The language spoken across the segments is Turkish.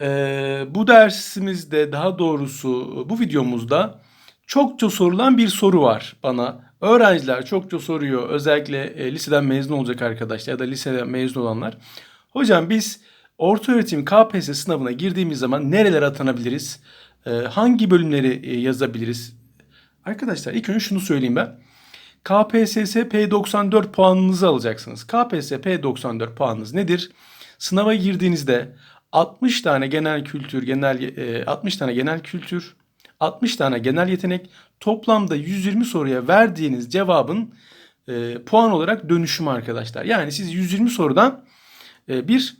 Ee, bu dersimizde daha doğrusu bu videomuzda çokça sorulan bir soru var bana. Öğrenciler çokça soruyor. Özellikle e, liseden mezun olacak arkadaşlar ya da liseden mezun olanlar. Hocam biz ortaöğretim KPSS sınavına girdiğimiz zaman nerelere atanabiliriz? Ee, hangi bölümleri e, yazabiliriz? Arkadaşlar ilk önce şunu söyleyeyim ben. KPSS P94 puanınızı alacaksınız. KPSS P94 puanınız nedir? Sınava girdiğinizde 60 tane genel kültür, genel e, 60 tane genel kültür, 60 tane genel yetenek, toplamda 120 soruya verdiğiniz cevabın e, puan olarak dönüşümü arkadaşlar. Yani siz 120 sorudan e, bir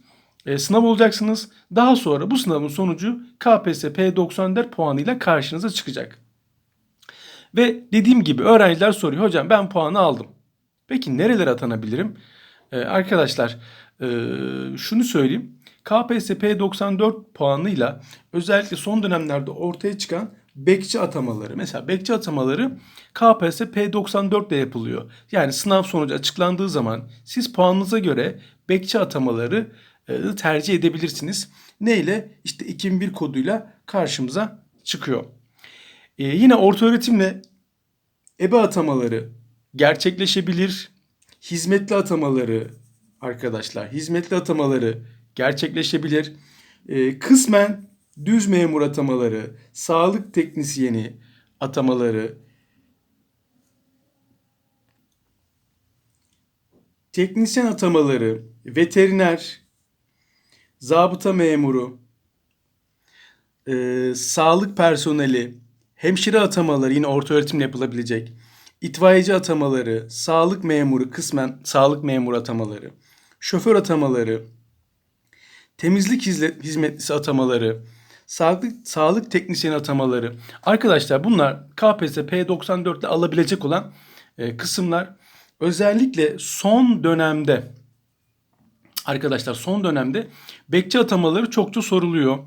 e, sınav olacaksınız. Daha sonra bu sınavın sonucu KPSS P94 puanıyla karşınıza çıkacak. Ve dediğim gibi öğrenciler soruyor. Hocam ben puanı aldım. Peki nerelere atanabilirim? Ee, arkadaşlar e, şunu söyleyeyim. KPSS P94 puanıyla özellikle son dönemlerde ortaya çıkan bekçi atamaları. Mesela bekçi atamaları KPSS P94 ile yapılıyor. Yani sınav sonucu açıklandığı zaman siz puanınıza göre bekçi atamaları e, tercih edebilirsiniz. Neyle? İşte 2001 koduyla karşımıza çıkıyor. Ee, yine orta öğretimle ebe atamaları gerçekleşebilir. Hizmetli atamaları arkadaşlar, hizmetli atamaları gerçekleşebilir. Ee, kısmen düz memur atamaları, sağlık teknisyeni atamaları, teknisyen atamaları, veteriner, zabıta memuru, e, sağlık personeli, hemşire atamaları yine orta öğretimle yapılabilecek. itfaiyeci atamaları, sağlık memuru kısmen sağlık memuru atamaları, şoför atamaları, temizlik hizmetlisi atamaları, sağlık sağlık teknisyeni atamaları. Arkadaşlar bunlar KPSS P94 ile alabilecek olan e, kısımlar. Özellikle son dönemde Arkadaşlar son dönemde bekçi atamaları çokça soruluyor.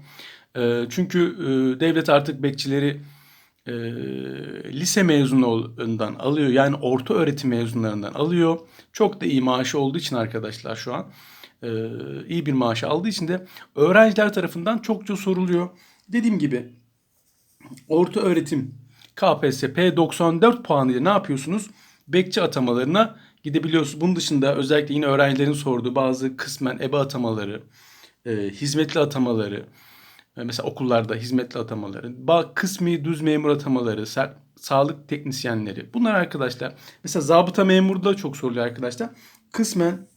Ee, çünkü e, devlet artık bekçileri e, lise mezunlarından alıyor. Yani orta öğretim mezunlarından alıyor. Çok da iyi maaşı olduğu için arkadaşlar şu an e, iyi bir maaş aldığı için de öğrenciler tarafından çokça soruluyor. Dediğim gibi orta öğretim KPSS P94 puanıyla ne yapıyorsunuz? Bekçi atamalarına gidebiliyorsunuz. Bunun dışında özellikle yine öğrencilerin sorduğu bazı kısmen ebe atamaları, e, hizmetli atamaları, e, mesela okullarda hizmetli atamaları, kısmi düz memur atamaları, sa- sağlık teknisyenleri. Bunlar arkadaşlar mesela zabıta memuru da çok soruluyor arkadaşlar. Kısmen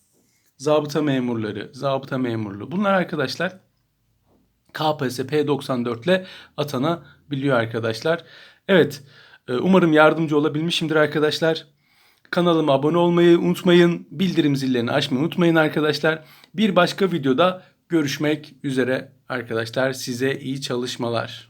zabıta memurları, zabıta memurluğu. Bunlar arkadaşlar KPSS P94 ile atanabiliyor arkadaşlar. Evet, e, umarım yardımcı olabilmişimdir arkadaşlar. Kanalıma abone olmayı unutmayın. Bildirim zillerini açmayı unutmayın arkadaşlar. Bir başka videoda görüşmek üzere arkadaşlar. Size iyi çalışmalar.